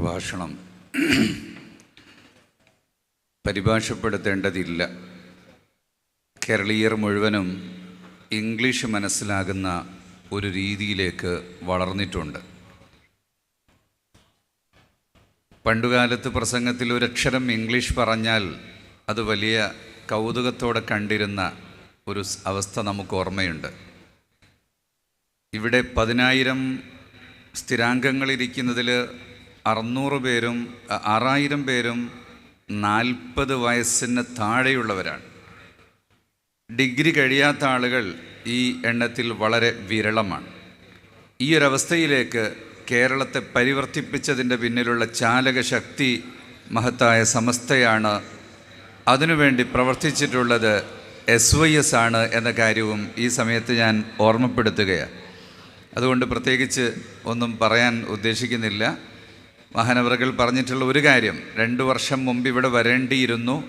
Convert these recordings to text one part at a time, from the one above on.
പ്രഭാഷണം പരിഭാഷപ്പെടുത്തേണ്ടതില്ല. കേരളീയർ മുഴുവനും ഇംഗ്ലീഷ് മനസ്സിലാകുന്ന ഒരു രീതിയിലേക്ക് വളർന്നിട്ടുണ്ട്. പണ്ടുകാലത്ത് പ്രസംഗത്തിൽ ഒരക്ഷരം ഇംഗ്ലീഷ് പറഞ്ഞാൽ അത് വലിയ കൗതുകത്തോടെ കണ്ടിരുന്ന ഒരു അവസ്ഥ നമുക്ക് ഓർമ്മയുണ്ട്. ഇവിടെ പതിനായിരം സ്ഥിരാംഗങ്ങളിരിക്കുന്നതിൽ അറുന്നൂറ് പേരും ആറായിരം പേരും നാൽപ്പത് വയസ്സിന് താഴെയുള്ളവരാണ്. ഡിഗ്രി കഴിയാത്ത ആളുകൾ ഈ എണ്ണത്തിൽ വളരെ വിരളമാണ്. ഈ ഒരവസ്ഥയിലേക്ക് കേരളത്തെ പരിവർത്തിപ്പിച്ചതിന്റെ പിന്നിലുള്ള ചാലകശക്തി മഹത്തായ സമസ്തയാണ് അതിനുവേണ്ടി പ്രവർത്തിച്ചിട്ടുള്ളത് എസ് വൈ എസ് ആണ് എന്ന കാര്യവും ഈ സമയത്ത് ഞാൻ ഓർമ്മപ്പെടുത്തുകയാണ്. അതുകൊണ്ട് പ്രത്യേകിച്ച് ഒന്നും പറയാൻ ഉദ്ദേശിക്കുന്നില്ല. മഹാനവറുകൾ പറഞ്ഞിട്ടുള്ള ഒരു കാര്യം. രണ്ട് വർഷം മുമ്പ് ഇവിടെ വരേണ്ടിയിരുന്നു.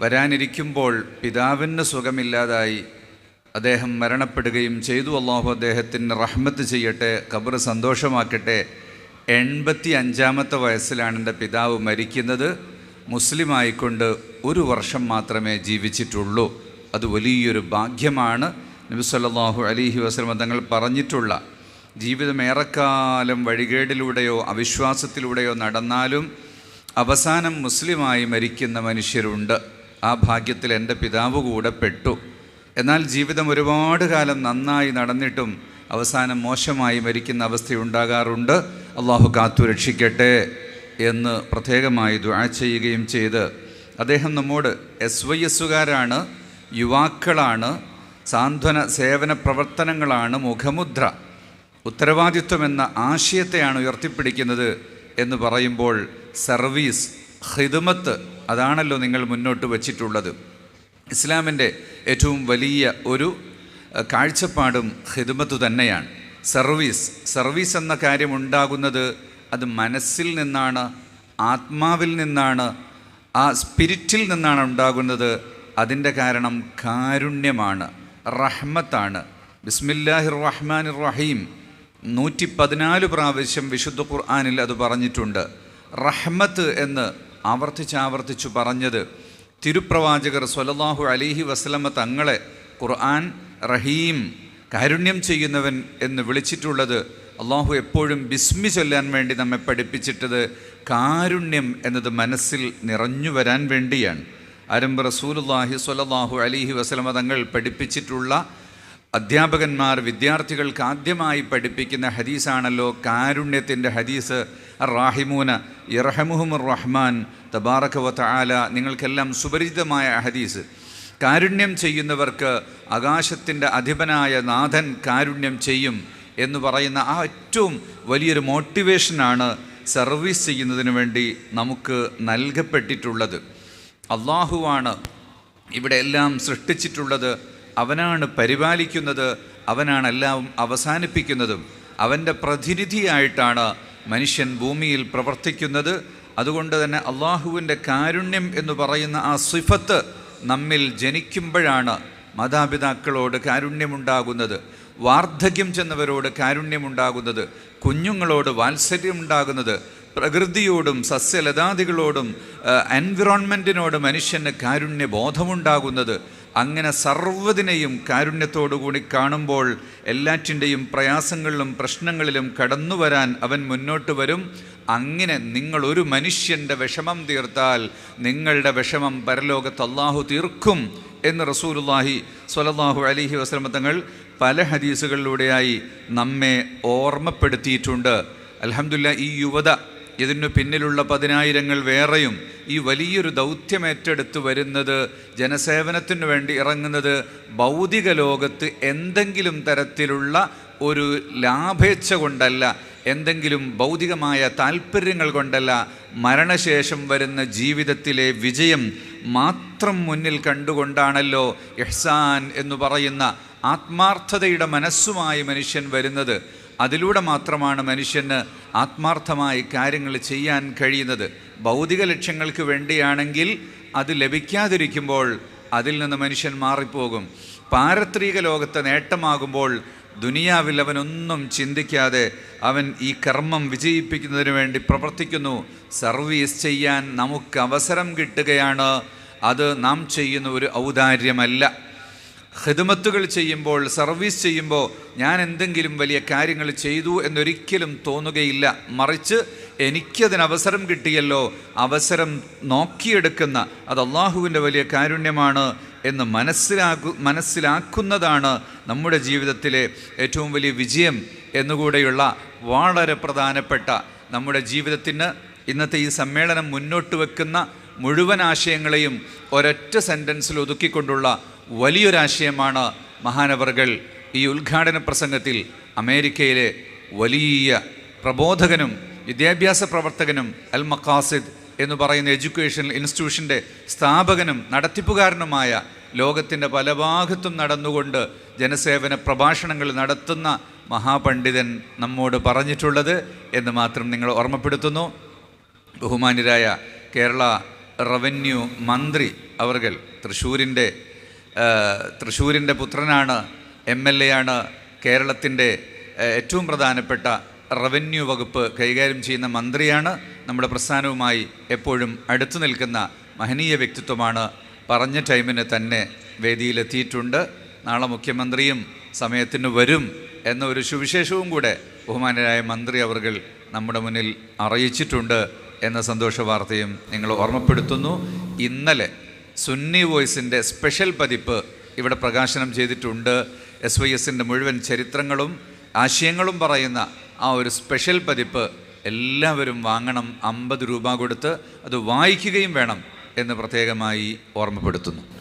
വരാനിരിക്കുമ്പോൾ പിതാവിന് സുഖമില്ലാതായി അദ്ദേഹം മരണപ്പെടുകയും ചെയ്തു. അള്ളാഹു അദ്ദേഹത്തിന് റഹ്മത്ത് ചെയ്യട്ടെ ഖബർ സന്തോഷമാക്കട്ടെ. എൺപത്തി അഞ്ചാമത്തെ വയസ്സിലാണ് എന്റെ പിതാവ് മരിക്കുന്നത്. മുസ്ലിമായിക്കൊണ്ട് ഒരു വർഷം മാത്രമേ ജീവിച്ചിട്ടുള്ളൂ. അത് വലിയൊരു ഭാഗ്യമാണ്. നബിസ്വല്ലാഹു അലിഹി വസ്ലമ തങ്ങൾ പറഞ്ഞിട്ടുള്ള ജീവിതം ഏറെക്കാലം വഴികേടിലൂടെയോ അവിശ്വാസത്തിലൂടെയോ നടന്നാലും അവസാനം മുസ്ലിമായി മരിക്കുന്ന മനുഷ്യരുണ്ട്. ആ ഭാഗ്യത്തിൽ എന്റെ പിതാവ് കൂടെ പെട്ടു. എന്നാൽ ജീവിതം ഒരുപാട് കാലം നന്നായി നടന്നിട്ടും അവസാനം മോശമായി മരിക്കുന്ന അവസ്ഥയുണ്ടാകാറുണ്ട്. അള്ളാഹു കാത്തു രക്ഷിക്കട്ടെ എന്ന് പ്രത്യേകമായി ദുആ ചെയ്യുകയും ചെയ്ത് അദ്ദേഹം നമ്മോട് എസ് വൈ എസുകാരാണ് യുവാക്കളാണ് സാന്ത്വന സേവന പ്രവർത്തനങ്ങളാണ് മുഖമുദ്ര. ഉത്തരവാദിത്വം എന്ന ആശയത്തെയാണ് ഉയർത്തിപ്പിടിക്കുന്നത് എന്ന് പറയുമ്പോൾ സർവീസ് ഹിദമത്ത് അതാണല്ലോ നിങ്ങൾ മുന്നോട്ട് വച്ചിട്ടുള്ളത്. ഇസ്ലാമിന്റെ ഏറ്റവും വലിയ ഒരു കാഴ്ചപ്പാടും ഹിദമത്ത് തന്നെയാണ്. സർവീസ് സർവീസ് എന്ന കാര്യം ഉണ്ടാകുന്നത് അത് മനസ്സിൽ നിന്നാണ് ആത്മാവിൽ നിന്നാണ് ആ സ്പിരിറ്റിൽ നിന്നാണ് ഉണ്ടാകുന്നത്. അതിന്റെ കാരണം കാരുണ്യമാണ് റഹ്മത്താണ്. ബിസ്മില്ലാഹിർ റഹ്മാൻ റഹീം. നൂറ്റി പതിനാല് പ്രാവശ്യം വിശുദ്ധ ഖുർആാനിൽ അത് പറഞ്ഞിട്ടുണ്ട്. റഹ്മത്ത് എന്ന് ആവർത്തിച്ചാവർത്തിച്ചു പറഞ്ഞത് തിരുപ്രവാചകർ സ്വലല്ലാഹു അലിഹി വസ്ലമ തങ്ങളെ ഖുർആൻ റഹീം കാരുണ്യം ചെയ്യുന്നവൻ എന്ന് വിളിച്ചിട്ടുള്ളത് അള്ളാഹു എപ്പോഴും ബിസ്മി ചൊല്ലാൻ വേണ്ടി നമ്മെ പഠിപ്പിച്ചിട്ടത് കാരുണ്യം എന്നത് മനസ്സിൽ നിറഞ്ഞു വരാൻ വേണ്ടിയാണ്. ആരംഭ റസൂലുല്ലാഹി സ്വലല്ലാഹു അലിഹി വസ്ലമ തങ്ങൾ പഠിപ്പിച്ചിട്ടുള്ള അധ്യാപകന്മാർ വിദ്യാർത്ഥികൾക്ക് ആദ്യമായി പഠിപ്പിക്കുന്ന ഹദീസാണല്ലോ കാരുണ്യത്തിന്റെ ഹദീസ്. റാഹിമൂന ഇറഹമുഹുമുർ റഹ്മാൻ തബാറക വ തആല നിങ്ങൾക്കെല്ലാം സുപരിചിതമായ ഹദീസ്. കാരുണ്യം ചെയ്യുന്നവർക്ക് ആകാശത്തിന്റെ അധിപനായ നാഥൻ കാരുണ്യം ചെയ്യും എന്ന് പറയുന്ന ആ ഏറ്റവും വലിയൊരു മോട്ടിവേഷനാണ് സർവീസ് ചെയ്യുന്നതിന് വേണ്ടി നമുക്ക് നൽകപ്പെട്ടിട്ടുള്ളത്. അള്ളാഹുവാണ് ഇവിടെ എല്ലാം സൃഷ്ടിച്ചിട്ടുള്ളത്. അവനാണ് പരിപാലിക്കുന്നത് അവനാണ് എല്ലാം അവസാനിപ്പിക്കുന്നതും. അവന്റെ പ്രതിനിധിയായിട്ടാണ് മനുഷ്യൻ ഭൂമിയിൽ പ്രവർത്തിക്കുന്നത്. അതുകൊണ്ട് തന്നെ അള്ളാഹുവിന്റെ കാരുണ്യം എന്ന് പറയുന്ന ആ സിഫത്ത് നമ്മിൽ ജനിക്കുമ്പോഴാണ് മാതാപിതാക്കളോട് കാരുണ്യമുണ്ടാകുന്നത്. വാർദ്ധക്യം ചെന്നവരോട് കാരുണ്യമുണ്ടാകുന്നത്. കുഞ്ഞുങ്ങളോട് വാത്സല്യമുണ്ടാകുന്നത്. പ്രകൃതിയോടും സസ്യലതാദികളോടും എൻവിറോൺമെന്റിനോട് മനുഷ്യന് കാരുണ്യ ബോധമുണ്ടാകുന്നത് അങ്ങനെ സർവതിനെയും കാരുണ്യത്തോടുകൂടി കാണുമ്പോൾ എല്ലാറ്റിന്റെയും പ്രയാസങ്ങളിലും പ്രശ്നങ്ങളിലും കടന്നു വരാൻ അവൻ മുന്നോട്ട് വരും. അങ്ങനെ നിങ്ങൾ ഒരു മനുഷ്യന്റെ വിഷമം തീർത്താൽ നിങ്ങളുടെ വിഷമം പരലോകത്ത് അള്ളാഹു തീർക്കും എന്ന് റസൂലുല്ലാഹി സ്വലല്ലാഹു അലിഹി വസ്ലമത്തങ്ങൾ പല ഹദീസുകളിലൂടെയായി നമ്മെ ഓർമ്മപ്പെടുത്തിയിട്ടുണ്ട്. അൽഹംദുലില്ലാ ഈ യുവത ഇതിനു പിന്നിലുള്ള പതിനായിരങ്ങൾ വേറെയും ഈ വലിയൊരു ദൗത്യം ഏറ്റെടുത്ത് വരുന്നത് ജനസേവനത്തിനു വേണ്ടി ഇറങ്ങുന്നത് ഭൗതിക ലോകത്ത് എന്തെങ്കിലും തരത്തിലുള്ള ഒരു ലാഭേച്ഛ കൊണ്ടല്ല എന്തെങ്കിലും ഭൗതികമായ താല്പര്യങ്ങൾ കൊണ്ടല്ല മരണശേഷം വരുന്ന ജീവിതത്തിലെ വിജയം മാത്രം മുന്നിൽ കണ്ടുകൊണ്ടാണല്ലോ എഹ്സാൻ എന്ന് പറയുന്ന ആത്മാർത്ഥതയുടെ മനസ്സുമായി മനുഷ്യൻ വരുന്നത്. അതിലൂടെ മാത്രമാണ് മനുഷ്യന് ആത്മാർത്ഥമായി കാര്യങ്ങൾ ചെയ്യാൻ കഴിയുന്നത്. ഭൗതിക ലക്ഷ്യങ്ങൾക്ക് വേണ്ടിയാണെങ്കിൽ അത് ലഭിക്കാതിരിക്കുമ്പോൾ അതിൽ നിന്ന് മനുഷ്യൻ മാറിപ്പോകും. പാരത്രിക ലോകത്തെ നേട്ടമാകുമ്പോൾ ദുനിയാവിൽ അവനൊന്നും ചിന്തിക്കാതെ അവൻ ഈ കർമ്മം വിജയിപ്പിക്കുന്നതിന് വേണ്ടി പ്രവർത്തിക്കുന്നു. സർവീസ് ചെയ്യാൻ നമുക്ക് അവസരം കിട്ടുകയാണ്. അത് നാം ചെയ്യുന്ന ഒരു ഔദാര്യമല്ല. ഹിദമത്തുകൾ ചെയ്യുമ്പോൾ സർവീസ് ചെയ്യുമ്പോൾ ഞാൻ എന്തെങ്കിലും വലിയ കാര്യങ്ങൾ ചെയ്തു എന്നൊരിക്കലും തോന്നുകയില്ല. മറിച്ച് എനിക്കതിന് അവസരം കിട്ടിയല്ലോ. അവസരം നോക്കിയെടുക്കുന്ന അത് അള്ളാഹുവിന്റെ വലിയ കാരുണ്യമാണ് എന്ന് മനസ്സിലാക്കു മനസ്സിലാക്കുന്നതാണ് നമ്മുടെ ജീവിതത്തിലെ ഏറ്റവും വലിയ വിജയം എന്നുകൂടെയുള്ള വളരെ പ്രധാനപ്പെട്ട നമ്മുടെ ജീവിതത്തിന് ഇന്നത്തെ ഈ സമ്മേളനം മുന്നോട്ട് വെക്കുന്ന മുഴുവൻ ആശയങ്ങളെയും ഒരൊറ്റ സെന്റൻസിൽ ഒതുക്കിക്കൊണ്ടുള്ള വലിയൊരാശയമാണ് മഹാനവറുകൾ ഈ ഉദ്ഘാടന പ്രസംഗത്തിൽ അമേരിക്കയിലെ വലിയ പ്രബോധകനും വിദ്യാഭ്യാസ പ്രവർത്തകനും അൽ മക്കാസിദ് എന്ന് പറയുന്ന എഡ്യൂക്കേഷൻ ഇൻസ്റ്റിറ്റ്യൂഷന്റെ സ്ഥാപകനും നടത്തിപ്പുകാരനുമായ ലോകത്തിന്റെ പല ഭാഗത്തും നടന്നുകൊണ്ട് ജനസേവന പ്രഭാഷണങ്ങൾ നടത്തുന്ന മഹാപണ്ഡിതൻ നമ്മോട് പറഞ്ഞിട്ടുള്ളത് എന്ന് മാത്രം നിങ്ങൾ ഓർമ്മപ്പെടുത്തുന്നു. ബഹുമാന്യരായ കേരള റവന്യൂ മന്ത്രി അവർകൾ തൃശ്ശൂരിന്റെ തൃശ്ശൂരിന്റെ പുത്രനാണ് എം എൽ എ ആണ് കേരളത്തിന്റെ ഏറ്റവും പ്രധാനപ്പെട്ട റവന്യൂ വകുപ്പ് കൈകാര്യം ചെയ്യുന്ന മന്ത്രിയാണ്. നമ്മുടെ പ്രസ്ഥാനവുമായി എപ്പോഴും അടുത്തു നിൽക്കുന്ന മഹനീയ വ്യക്തിത്വമാണ് പറഞ്ഞ ടൈമിന് തന്നെ വേദിയിലെത്തിയിട്ടുണ്ട്. നാളെ മുഖ്യമന്ത്രിയും സമയത്തിന് വരും എന്ന ഒരു സുവിശേഷവും കൂടെ ബഹുമാനരായ മന്ത്രി അവർ നമ്മുടെ മുന്നിൽ അറിയിച്ചിട്ടുണ്ട്. എന്ന സന്തോഷ വാർത്തയും നിങ്ങൾ ഓർമ്മപ്പെടുത്തുന്നു. ഇന്നലെ സുന്നി വോയിസിന്റെ സ്പെഷ്യൽ പതിപ്പ് ഇവിടെ പ്രകാശനം ചെയ്തിട്ടുണ്ട്. എസ് വൈ എസിന്റെ മുഴുവൻ ചരിത്രങ്ങളും ആശയങ്ങളും പറയുന്ന ആ ഒരു സ്പെഷ്യൽ പതിപ്പ് എല്ലാവരും വാങ്ങണം അമ്പത് രൂപ കൊടുത്ത് അത് വായിക്കുകയും വേണം എന്ന് പ്രത്യേകമായി ഓർമ്മപ്പെടുത്തുന്നു.